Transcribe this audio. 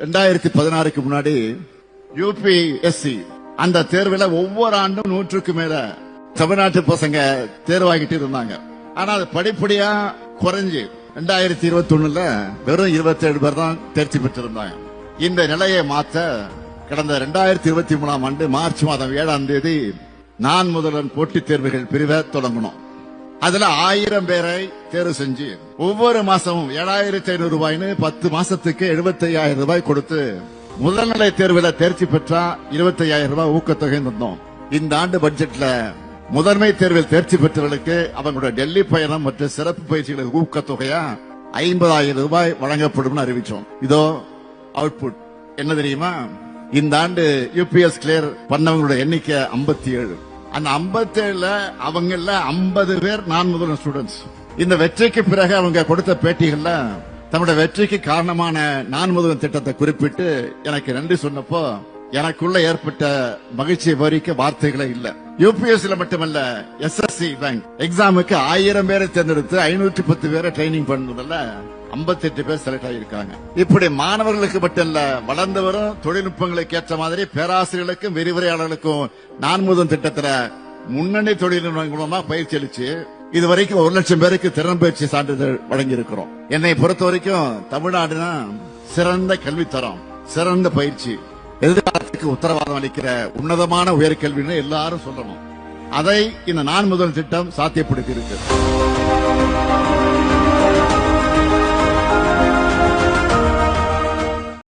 ரெண்டாயிரத்தி பதினாறுக்கு முன்னாடி யூபிஎஸ்சி அந்த தேர்வுல ஒவ்வொரு ஆண்டும் நூற்றுக்கு மேல தமிழ்நாட்டு பசங்க தேர்வாகிட்டு இருந்தாங்க. ஆனா அது படிப்படியா குறைஞ்சு ரெண்டாயிரத்தி இருபத்தி ஒண்ணுல வெறும் இருபத்தி ஏழு பேர் தான் தேர்ச்சி பெற்றிருந்தாங்க. இந்த நிலையை மாத்த கடந்த ரெண்டாயிரத்தி இருபத்தி மூணாம் ஆண்டு மார்ச் மாதம் ஏழாம் தேதி நான் முதல்வன் போட்டித் தேர்வுகள் பிரிவை தொடங்கணும். அதுல ஆயிரம் பேரை தேர்வு செஞ்சு ஒவ்வொரு மாசமும் ஏழாயிரத்தி ஐநூறு ரூபாய்னு பத்து மாசத்துக்கு எழுபத்தி ஐயாயிரம் ரூபாய் கொடுத்து முதல்நிலை தேர்வுல தேர்ச்சி பெற்றா இருபத்தி ஐயாயிரம் ரூபாய் ஊக்கத்தொகை தந்தோம். இந்த ஆண்டு பட்ஜெட்ல முதன்மை தேர்வில் தேர்ச்சி பெற்றவர்களுக்கு அவங்களோட டெல்லி பயணம் மற்றும் சிறப்பு பயிற்சிகளுக்கு ஊக்கத்தொகையா ஐம்பதாயிரம் ரூபாய் வழங்கப்படும் அறிவிச்சோம். இதோ அவுட்புட் என்ன தெரியுமா? இந்த ஆண்டு யூபிஎஸ் கிளியர் பண்ணவங்களோட எண்ணிக்கை 57 ஏழு அந்த 57 ஏழுல அவங்கள 50 பேர் நான் முதல்வர் ஸ்டூடெண்ட்ஸ் இந்த வெற்றிக்கு பிறகு அவங்க கொடுத்த பேட்டிகள்ல தன்னோட வெற்றிக்கு காரணமான நான் முதல்வர் திட்டத்தை குறிப்பிட்டு எனக்கு நன்றி சொன்னப்போ எனக்குள்ள ஏற்பட்ட மகிழ்ச்சியை வரிக்க வார்த்தைகளே இல்ல. யூபிஎஸ்சில மட்டுமல்ல எஸ்எஸ்சி பேங்க் எக்ஸாமுக்கு ஆயிரம் பேரை தேர்ந்தெடுத்து ஐநூற்றி பத்து பேரை ட்ரைனிங் பண்ணதுல 58 பேர் செலக்ட் ஆகியிருக்காங்க இப்படி மாணவர்களுக்கு மட்டும் இல்ல வளர்ந்து வரும் தொழில்நுட்பங்களுக்கு ஏற்ற மாதிரி பேராசிரியர்களுக்கும் விரிவுரையாளர்களுக்கும் நான் முதல் திட்டத்துல முன்னணி தொழில் மூலமா பயிற்சி அளிச்சு இதுவரைக்கும் ஒரு லட்சம் பேருக்கு திறன் பயிற்சி சான்றிதழ் வழங்கி இருக்கிறோம் என்னை பொறுத்த வரைக்கும் தமிழ்நாடுனா சிறந்த கல்வித்தரம் சிறந்த பயிற்சி எதிர்காலத்துக்கு உத்தரவாதம் அளிக்கிற உன்னதமான உயர்கல்வின்னு எல்லாரும் சொல்லணும். அதை இந்த நான் முதல் திட்டம் சாத்தியப்படுத்தி இருக்கு